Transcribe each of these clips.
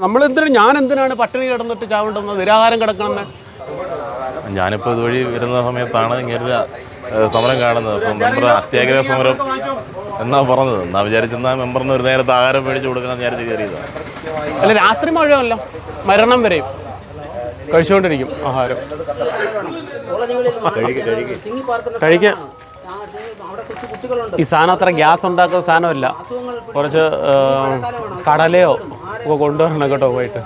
നമ്മൾ എന്തിനാണ് ഞാൻ എന്തിനാണ് പട്ടിണി കിടന്നിട്ട് ചാവണ്ടെന്ന് നിരാഹാരം കിടക്കണമെന്ന്. ഞാനിപ്പോൾ ഇതുവഴി വരുന്ന സമയത്താണ് ഇങ്ങനെ സമരം കാണുന്നത്. അപ്പം മെമ്പർ അത്യാഗ്രഹ സമരം എന്നാ പറഞ്ഞത്? എന്നാ വിചാരിച്ചെന്നാ മെമ്പറിന് ഒരു നേരത്തെ ആഹാരം മേടിച്ചു കൊടുക്കണം വിചാരിച്ച് കയറിയതാണ് അല്ല രാത്രി മഴയല്ല മരണം വരെയും. കഴിച്ചുകൊണ്ടിരിക്കും ആഹാരം. കഴിക്കാൻ ഈ സാധനം അത്ര ഗ്യാസ് ഉണ്ടാക്കുന്ന സാധനമല്ല. കുറച്ച് കടലയോ ഒക്കെ കൊണ്ടുവരണം കേട്ടോ പോയിട്ട്?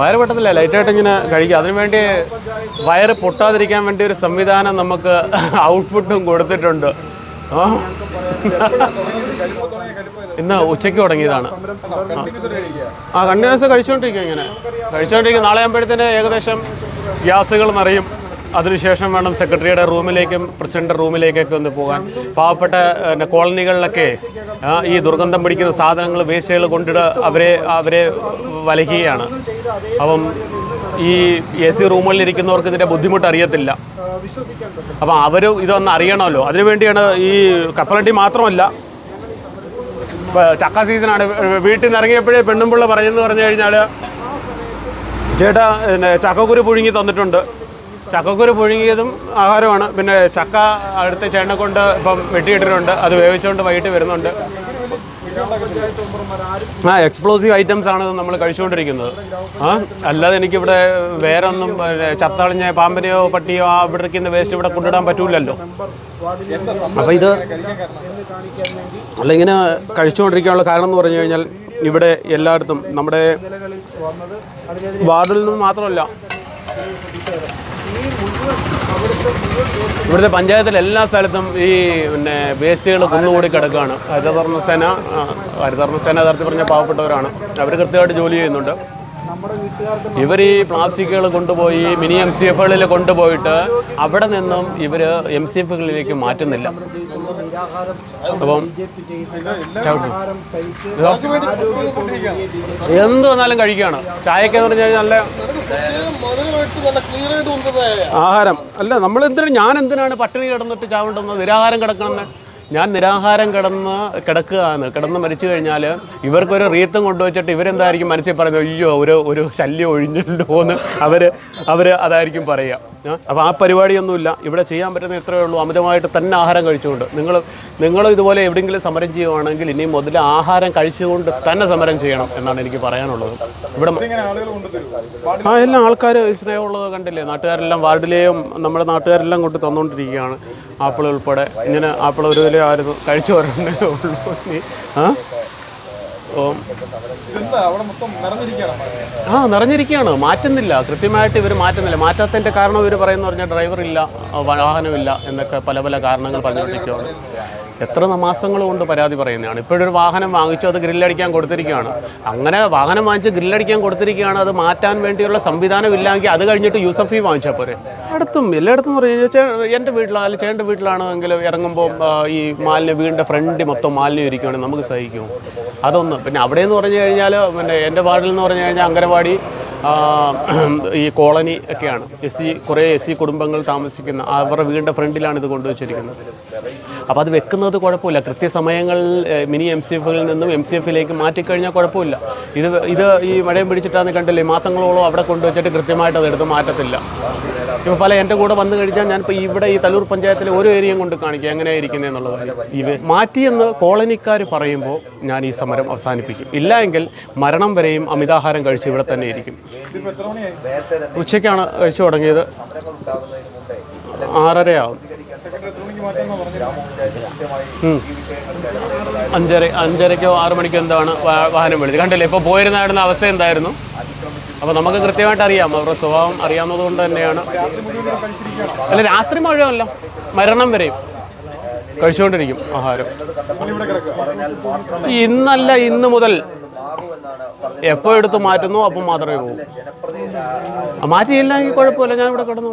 വയറ് പൊട്ടത്തില്ല ലൈറ്റായിട്ട് ഇങ്ങനെ കഴിക്കുക. അതിനുവേണ്ടി വയറ് പൊട്ടാതിരിക്കാൻ വേണ്ടി ഒരു സംവിധാനം നമുക്ക് ഔട്ട്പുട്ടും കൊടുത്തിട്ടുണ്ട്. ഇന്ന് ഉച്ചയ്ക്ക് തുടങ്ങിയതാണ്. ആ കണ്ടിന്യൂസ് കഴിച്ചുകൊണ്ടിരിക്കുക ഇങ്ങനെ. കഴിച്ചുകൊണ്ടിരിക്കുക നാളെ ആകുമ്പോഴത്തേന് ഏകദേശം ഗ്യാസുകൾ നിറയും. അതിനുശേഷം വേണം സെക്രട്ടറിയുടെ റൂമിലേക്കും പ്രസിഡന്റ് റൂമിലേക്കൊക്കെ ഒന്ന് പോകാൻ. പാവപ്പെട്ട കോളനികളിലൊക്കെ ഈ ദുർഗന്ധം പിടിക്കുന്ന സാധനങ്ങൾ വേസ്റ്റുകൾ കൊണ്ടിട അവരെ അവരെ വലയ്ക്കുകയാണ് അപ്പം ഈ എ സി റൂമുകളിൽ ഇരിക്കുന്നവർക്ക് ഇതിന്റെ ബുദ്ധിമുട്ട് അറിയത്തില്ല. അപ്പം അവർ ഇതൊന്ന് അറിയണമല്ലോ. അതിനുവേണ്ടിയാണ് ഈ കപ്പലണ്ടി മാത്രമല്ല ചക്ക സീസണാണ്. വീട്ടിൽ നിന്ന് ഇറങ്ങിയപ്പോഴേ പെണ്ണുമ്പിള്ള പറഞ്ഞെന്ന് പറഞ്ഞു കഴിഞ്ഞാൽ ചേട്ടാ പിന്നെ ചക്കക്കുരു പുഴുങ്ങി തന്നിട്ടുണ്ട്. ചക്കക്കുരു പുഴുങ്ങിയതും ആഹാരമാണ്. പിന്നെ ചക്ക അടുത്ത ചേട്ടനെ കൊണ്ട് ഇപ്പം വെട്ടിയിട്ടിട്ടുണ്ട്. അത് വേവിച്ചുകൊണ്ട് വൈകിട്ട് വരുന്നുണ്ട്. ആ എക്സ്പ്ലോസീവ് ഐറ്റംസ് ആണ് നമ്മൾ കഴിച്ചുകൊണ്ടിരിക്കുന്നത്. ആ അല്ലാതെ എനിക്കിവിടെ വേറെ ഒന്നും ചത്തളിഞ്ഞ പാമ്പിനെയോ പട്ടിയോ ആ ഇവിടെ ഇരിക്കുന്ന വേസ്റ്റ് ഇവിടെ കൊണ്ടിടാൻ പറ്റൂലല്ലോ. അപ്പോൾ ഇത് അല്ല ഇങ്ങനെ കഴിച്ചുകൊണ്ടിരിക്കാനുള്ള കാരണം എന്ന് പറഞ്ഞു കഴിഞ്ഞാൽ ഇവിടെ എല്ലായിടത്തും നമ്മുടെ വാർഡിൽ നിന്ന് മാത്രമല്ല. ഇവിടുത്തെ പഞ്ചായത്തിൽ എല്ലാ സ്ഥലത്തും ഈ പിന്നെ വേസ്റ്റുകൾ കുന്നുകൂടി കിടക്കുകയാണ്. ഹരിതകർമ്മസേന ഹരിതകർമ്മസേന യഥാർത്ഥത്തിൽ പറഞ്ഞ പാവപ്പെട്ടവരാണ്. അവർ കൃത്യമായിട്ട് ജോലി ചെയ്യുന്നുണ്ട്. ഇവർ ഈ പ്ലാസ്റ്റിക്കുകൾ കൊണ്ടുപോയി മിനി എം സി എഫുകളിൽ കൊണ്ടുപോയിട്ട് അവിടെ നിന്നും ഇവർ എം സി എഫുകളിലേക്ക് മാറ്റുന്നില്ല. അപ്പം എന്ത് വന്നാലും കഴിക്കുകയാണ്. ചായക്ക് എന്ന് പറഞ്ഞു കഴിഞ്ഞാൽ നല്ല ആഹാരം. അല്ല നമ്മൾ എന്തിനാണ് ഞാൻ എന്തിനാണ് പട്ടിണി കിടന്നിട്ട് ചാവേണ്ടെന്ന് നിരാഹാരം കിടക്കണമെന്ന്. ഞാൻ നിരാഹാരം കിടന്ന് കിടക്കുകയാണ്. കിടന്ന് മരിച്ചു കഴിഞ്ഞാൽ ഇവർക്കൊരു റീത്തും കൊണ്ടുവച്ചിട്ട് ഇവരെന്തായിരിക്കും മനസ്സിൽ പറയുന്നത്? അയ്യോ ഒരു ഒരു ശല്യം ഒഴിഞ്ഞല്ലോ എന്ന് അവർ അവർ അതായിരിക്കും പറയുക. അപ്പോൾ ആ പരിപാടിയൊന്നുമില്ല. ഇവിടെ ചെയ്യാൻ പറ്റുന്ന ഇത്രയേ ഉള്ളൂ. അമിതമായിട്ട് തന്നെ ആഹാരം കഴിച്ചുകൊണ്ട്. നിങ്ങൾ നിങ്ങൾ ഇതുപോലെ എവിടെയെങ്കിലും സമരം ചെയ്യുവാണെങ്കിൽ ഇനി മുതൽ ആഹാരം കഴിച്ചുകൊണ്ട് തന്നെ സമരം ചെയ്യണം എന്നാണ് എനിക്ക് പറയാനുള്ളത്. ഇവിടെ ആ എല്ലാം ആൾക്കാർ സ്നേഹമുള്ളത് കണ്ടില്ലേ? നാട്ടുകാരെല്ലാം വാർഡിലെയും നമ്മുടെ നാട്ടുകാരെല്ലാം കൊണ്ട് തന്നുകൊണ്ടിരിക്കുകയാണ് ആപ്പിൾ ഉൾപ്പെടെ. ഇങ്ങനെ ആപ്പിൾ ഒരു വില ആരും കഴിച്ചു വരണ്ടേ ഉള്ളൂ. ആ? ആ നിറഞ്ഞിരിക്കുകയാണ്. മാറ്റുന്നില്ല. കൃത്യമായിട്ട് ഇവർ മാറ്റുന്നില്ല. മാറ്റാത്തതിന്റെ കാരണം ഇവർ പറയുന്ന പറഞ്ഞാൽ ഡ്രൈവർ ഇല്ല വാഹനമില്ല എന്നൊക്കെ പല പല കാരണങ്ങൾ പറഞ്ഞുകൊണ്ടിരിക്കുകയാണ്. എത്ര മാസങ്ങൾ കൊണ്ട് പരാതി പറയുന്നതാണ്. ഇപ്പോഴൊരു വാഹനം വാങ്ങിച്ചു അത് ഗ്രില്ലടിക്കാൻ കൊടുത്തിരിക്കുകയാണ്. അങ്ങനെ വാഹനം വാങ്ങിച്ച് ഗ്രില്ലടിക്കാൻ കൊടുത്തിരിക്കുകയാണ്. അത് മാറ്റാൻ വേണ്ടിയുള്ള സംവിധാനം ഇല്ലെങ്കിൽ അത് കഴിഞ്ഞിട്ട് യൂസർ ഫീ വാങ്ങിച്ചാൽ പോരെ. അടുത്തും എല്ലായിടത്തും പറഞ്ഞു കഴിഞ്ഞാൽ എന്റെ വീട്ടിലാണ് ചേട്ടന്റെ വീട്ടിലാണെങ്കിൽ ഇറങ്ങുമ്പോൾ ഈ മാലിന്യം വീടിന്റെ ഫ്രണ്ട് മൊത്തം മാലിന്യം ഇരിക്കുകയാണെങ്കിൽ നമുക്ക് സഹിക്കും. അതൊന്ന്. പിന്നെ അവിടെ എന്ന് പറഞ്ഞു കഴിഞ്ഞാൽ പിന്നെ എന്റെ വാർഡിൽ എന്ന് പറഞ്ഞു കഴിഞ്ഞാൽ അങ്കനവാടി ഈ കോളനി ഒക്കെയാണ്. എസ് സി കുറേ എസ് സി കുടുംബങ്ങൾ താമസിക്കുന്ന അവരുടെ വീടിന്റെ ഫ്രണ്ടിലാണ് ഇത് കൊണ്ടുവച്ചിരിക്കുന്നത്. അപ്പോൾ അത് വെക്കുന്നത് കുഴപ്പമില്ല. കൃത്യസമയങ്ങളിൽ മിനി എം സി എഫിൽ നിന്നും എം സി എഫിലേക്ക് മാറ്റിക്കഴിഞ്ഞാൽ കുഴപ്പമില്ല. ഇത് ഇത് ഈ മഴയും പിടിച്ചിട്ടാന്ന് കണ്ടില്ലേ മാസങ്ങളോളം അവിടെ കൊണ്ടുവച്ചിട്ട് കൃത്യമായിട്ട് അത് എടുത്ത് മാറ്റത്തില്ല. പല എന്റെ കൂടെ വന്നു കഴിഞ്ഞാൽ ഞാനിപ്പോൾ ഇവിടെ ഈ തലൂർ പഞ്ചായത്തിലെ ഓരോ ഏരിയയും കൊണ്ട് കാണിക്കുക എങ്ങനെയാണ് ഇരിക്കുന്നത് എന്നുള്ള കാര്യം ഇവ മാറ്റിയെന്ന് കോളനിക്കാർ പറയുമ്പോൾ ഞാൻ ഈ സമരം അവസാനിപ്പിക്കും. ഇല്ല എങ്കിൽ മരണം വരെയും അമിതാഹാരം കഴിച്ച് ഇവിടെ തന്നെ ഇരിക്കും. ഉച്ചയ്ക്കാണ് കഴിച്ചു തുടങ്ങിയത്. ആറരയാവും. അഞ്ചര അഞ്ചരയ്ക്കോ ആറു മണിക്കോ എന്താണ് വാഹനം വിളിച്ചത്. കണ്ടില്ലേ? ഇപ്പോൾ പോയിരുന്നായിരുന്ന അവസ്ഥ എന്തായിരുന്നു? അപ്പോൾ നമുക്ക് കൃത്യമായിട്ട് അറിയാം. അവരുടെ സ്വഭാവം അറിയാവുന്നത് കൊണ്ട് തന്നെയാണ്. അല്ല രാത്രി മഴയല്ല മരണം വരെയും. കഴിച്ചുകൊണ്ടിരിക്കും ആഹാരം. ഇന്നല്ല ഇന്ന് മുതൽ എപ്പോൾ എടുത്ത് മാറ്റുന്നു അപ്പം മാത്രമേ പോകൂ. മാറ്റിയില്ലെങ്കിൽ കുഴപ്പമില്ല. ഞാൻ ഇവിടെ കിടന്നു